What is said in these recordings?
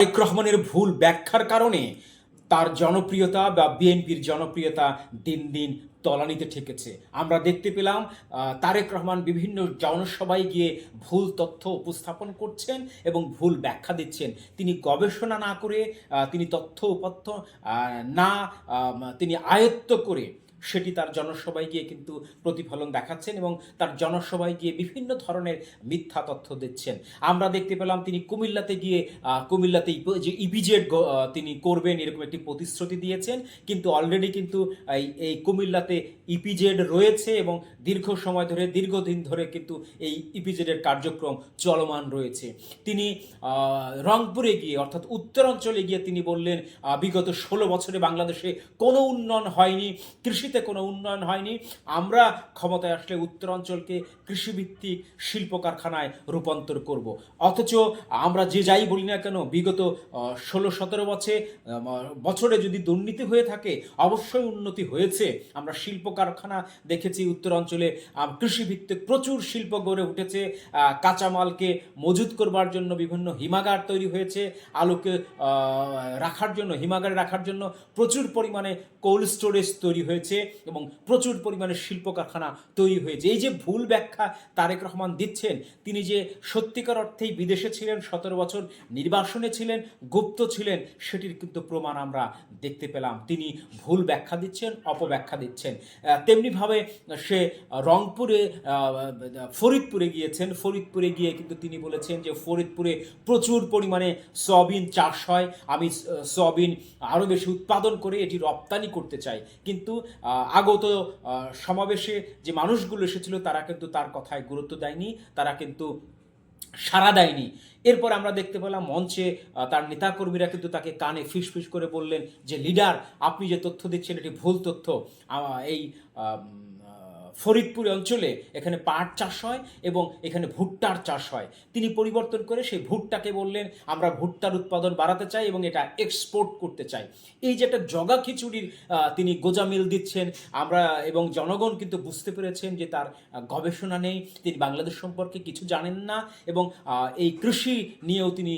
তারেক রহমানের ভুল ব্যাখ্যার কারণে তার জনপ্রিয়তা বা বিএনপির জনপ্রিয়তা দিন দিন তলানিতে ঠেকেছে। আমরা দেখতে পেলাম তারেক রহমান বিভিন্ন জনসভায় গিয়ে ভুল তথ্য উপস্থাপন করছেন এবং ভুল ব্যাখ্যা দিচ্ছেন। তিনি গবেষণা না করে তিনি তথ্য উপাত্য না তিনি আয়ত্ত করে সেটি তার জনসভায় গিয়ে কিন্তু প্রতিফলন দেখাচ্ছেন এবং তার জনসভায় গিয়ে বিভিন্ন ধরনের মিথ্যা তথ্য দিচ্ছেন। আমরা দেখতে পেলাম তিনি কুমিল্লাতে গিয়ে কুমিল্লাতে যে ইপিজেড তিনি করবেন এরকম একটি প্রতিশ্রুতি দিয়েছেন। কিন্তু অলরেডি কিন্তু এই কুমিল্লাতে ইপিজেড রয়েছে এবং দীর্ঘ সময় ধরে, দীর্ঘদিন ধরে কিন্তু এই ইপিজেডের কার্যক্রম চলমান রয়েছে। তিনি রংপুরে গিয়ে অর্থাৎ উত্তরাঞ্চলে গিয়ে তিনি বললেন বিগত ষোলো বছরে বাংলাদেশে কোনো উন্নয়ন হয়নি। কৃষিতে কোনো উন্নয়ন হয়নি। আমরা ক্ষমতায় আসলে উত্তরাঞ্চলকে কৃষিভিত্তিক শিল্প কারখানায় রূপান্তর করব। অথচ আমরা যে যাই বলি না কেন, বিগত ষোলো, সতেরো বছরে বছরে যদি দুর্নীতি হয়ে থাকে, অবশ্যই উন্নতি হয়েছে। আমরা শিল্প কারখানা দেখেছি উত্তরাঞ্চলে কৃষিভিত্তিক প্রচুর শিল্প গড়ে উঠেছে। কাঁচামালকে মজুত করবার জন্য বিভিন্ন হিমাগার তৈরি হয়েছে। আলুকে রাখার জন্য, হিমাগারে রাখার জন্য প্রচুর পরিমাণে কোল্ড স্টোরেজ তৈরি হয়েছে। এবং প্রচুর পরিমাণে শিল্প কারখানা তৈরি হয়েছে। এই যে ভুল ব্যাখ্যা তারেক রহমান দিচ্ছেন, তিনি যে সত্যিকার অর্থেই বিদেশে ছিলেন, সতেরো বছর নির্বাসনে ছিলেন, গুপ্ত ছিলেন, সেটির কিন্তু প্রমাণ আমরা দেখতে পেলাম। তিনি ভুল ব্যাখ্যা দিচ্ছেন, অপব্যাখ্যা দিচ্ছেন। তেমনিভাবে সে রংপুরে ফরিদপুরে গিয়েছেন। ফরিদপুরে গিয়ে কিন্তু তিনি বলেছেন যে ফরিদপুরে প্রচুর পরিমাণে সয়াবিন চাষ হয়। আমি সয়াবিন আরও বেশি উৎপাদন করে এটি রপ্তানি করতে চাই। কিন্তু আগত সমাবেশে যে মানুষগুলো এসেছিল, তারা কিন্তু তার কথায় গুরুত্ব দেয়নি, তারা কিন্তু সাড়া দেয়নি। এরপর আমরা দেখতে পেলাম মঞ্চে তার নেতাকর্মীরা কিন্তু তাকে কানে ফিস ফিস করে বললেন যে, লিডার, আপনি যে তথ্য দিচ্ছেন, এটি ভুল তথ্য। এই ফরিদপুর অঞ্চলে এখানে পাট চাষ হয় এবং এখানে ভুট্টার চাষ হয়। তিনি পরিবর্তন করে সেই ভুট্টাকে বললেন, আমরা ভুট্টার উৎপাদন বাড়াতে চাই এবং এটা এক্সপোর্ট করতে চাই। এই যে একটা জগা খিচুড়ির তিনি গোজামিল দিচ্ছেন। আমরা এবং জনগণ কিন্তু বুঝতে পেরেছেন যে তার গবেষণা নেই। তিনি বাংলাদেশ সম্পর্কে কিছু জানেন না এবং এই কৃষি নিয়েও তিনি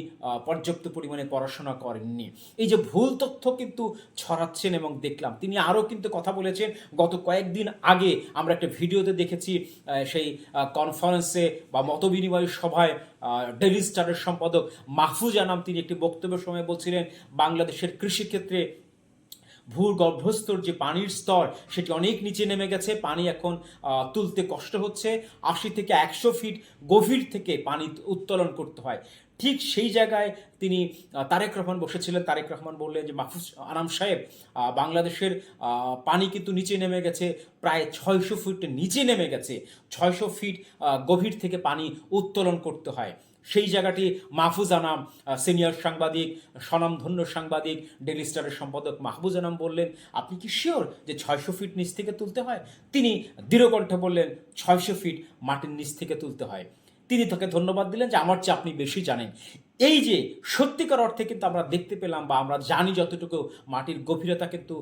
পর্যাপ্ত পরিমাণে পড়াশোনা করেননি। এই যে ভুল তথ্য কিন্তু ছড়াচ্ছেন এবং দেখলাম। তিনি আরও কিন্তু কথা বলেছেন, গত কয়েকদিন আগে আমরা একটা ভিডিওতে দেখেছি সেই কনফারেন্সে বা মতবিনিময় সভায় ডেলি স্টারের সম্পাদক মাহফুজ আনাম তিনি একটি বক্তব্যের সময় বলছিলেন, বাংলাদেশের কৃষিক্ষেত্রে ভূগর্ভস্থর যে পানির স্তর, সেটি অনেক নিচে নেমে গেছে। পানি এখন তুলতে কষ্ট হচ্ছে। আশি থেকে একশো ফিট গভীর থেকে পানি উত্তোলন করতে হয়। ঠিক সেই জায়গায় তিনি তারেক রহমান বসেছিলেন। তারেক রহমান বললেন যে, মাহফুজ আনাম সাহেব বাংলাদেশের পানি কিন্তু নিচে নেমে গেছে। প্রায় ছয়শো ফিট নিচে নেমে গেছে। ছয়শো ফিট গভীর থেকে পানি উত্তোলন করতে হয়। সেই জায়গাটি মাহফুজ আনাম সিনিয়র সাংবাদিক স্বনামধন্য সাংবাদিক ডেলি স্টারের সম্পাদক মাহফুজ আনাম বললেন, আপনি কি শিওর যে ছয়শো ফিট নিচ থেকে তুলতে হয়? তিনি দৃঢ়কণ্ঠে বললেন, ছয়শো ফিট মাটির নিচ থেকে তুলতে হয়। তিনি তাকে ধন্যবাদ দিলেন যে, আমার চেয়ে আপনি বেশি জানেন। এই যে সত্যিকার অর্থে কিন্তু আমরা দেখতে পেলাম বা আমরা জানি যতটুকু মাটির গভীরতা কিন্তু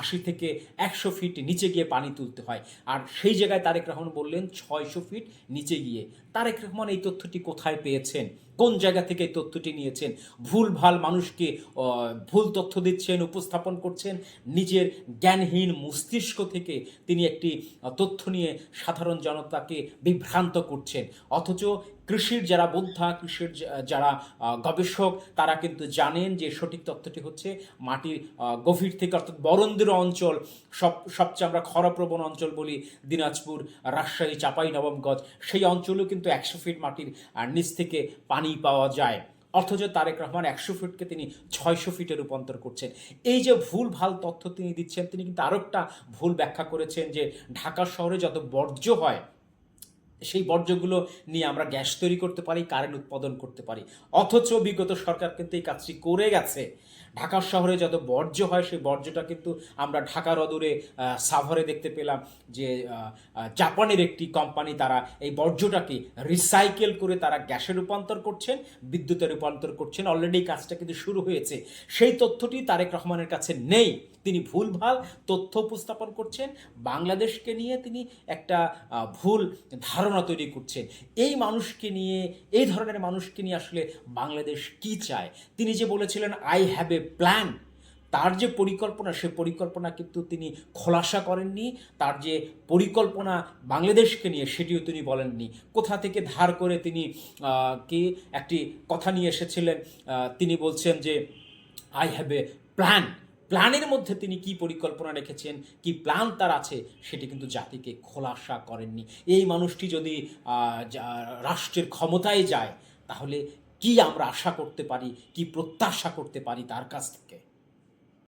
আশি থেকে একশো ফিট নিচে গিয়ে পানি তুলতে হয়। আর সেই জায়গায় তারেক রহমান বললেন, ছয়শো ফিট নিচে গিয়ে। তারেক রহমান এই তথ্যটি কোথায় পেয়েছেন? কোন জায়গা থেকে এই তথ্যটি নিয়েছেন? ভুল ভালো মানুষকে ভুল তথ্য দিচ্ছেন, উপস্থাপন করছেন? নিজের জ্ঞানহীন মস্তিষ্ক থেকে তিনি একটি তথ্য নিয়ে সাধারণ জনতাকে বিভ্রান্ত করছেন। অথচ কৃষির যারা বোদ্ধা, কৃষির যারা গবেষক, তারা কিন্তু জানেন যে সঠিক তথ্যটি হচ্ছে মাটির গভীর থেকে অর্থাৎ বরন্দির অঞ্চল, সব, সবচেয়ে আমরা খরাপ্রবণ অঞ্চল বলি দিনাজপুর, রাজশাহী, চাপাই নবমগঞ্জ সেই অঞ্চলেও কিন্তু একশো ফিট মাটির নিচ থেকে পানি পাওয়া যায়। অথচ তারেক রহমান একশো ফিটকে তিনি ছয়শো ফিটে রূপান্তর করছেন। এই যে ভুল, ভালো তথ্য তিনি দিচ্ছেন, তিনি কিন্তু আরও একটা ভুল ব্যাখ্যা করেছেন যে ঢাকা শহরে যত বর্জ্য হয় সেই বর্জ্যগুলো নিয়ে আমরা গ্যাস তৈরি করতে পারি কারেন্ট উৎপাদন করতে পারি। অথচ বিগত সরকার কিন্তু এই কাজটি করে গেছে। ঢাকা শহরে যত বর্জ্য হয়, সেই বর্জ্যটা কিন্তু আমরা ঢাকার অদূরে সাভারে দেখতে পেলাম যে জাপানের একটি কোম্পানি তারা এই বর্জ্যটাকে রিসাইকেল করে তারা গ্যাসে রূপান্তর করছেন, বিদ্যুতে রূপান্তর করছেন। অলরেডি কাজটা কিন্তু শুরু হয়েছে। সেই তথ্যটি তারেক রহমানের কাছে নেই। তিনি ভুলভাল তথ্য উপস্থাপন করছেন, বাংলাদেশকে নিয়ে তিনি একটা ভুল ধারণা তৈরি করছেন। এই মানুষকে নিয়ে, এই ধরনের মানুষকে নিয়ে আসলে বাংলাদেশ কি চায়? তিনি যে বলেছিলেন আই হ্যাভ এ প্ল্যান তার যে পরিকল্পনা, সে পরিকল্পনা কিন্তু তিনি খোলাসা করেননি। তার যে পরিকল্পনা বাংলাদেশকে নিয়ে, সেটিও তিনি বলেননি। কোথা থেকে ধার করে তিনি কি একটি কথা নিয়ে এসেছিলেন? তিনি বলছেন যে আই হ্যাভ এ প্ল্যান প্ল্যানের মধ্যে তিনি কি পরিকল্পনা রেখেছেন, কি প্ল্যান তার আছে, সেটি কিন্তু জাতিকে খোলাসা করেননি। এই মানুষটি যদি রাষ্ট্রের ক্ষমতায় যায়, তাহলে কি আমরা আশা করতে পারি, কি প্রত্যাশা করতে পারি তার কাছ থেকে?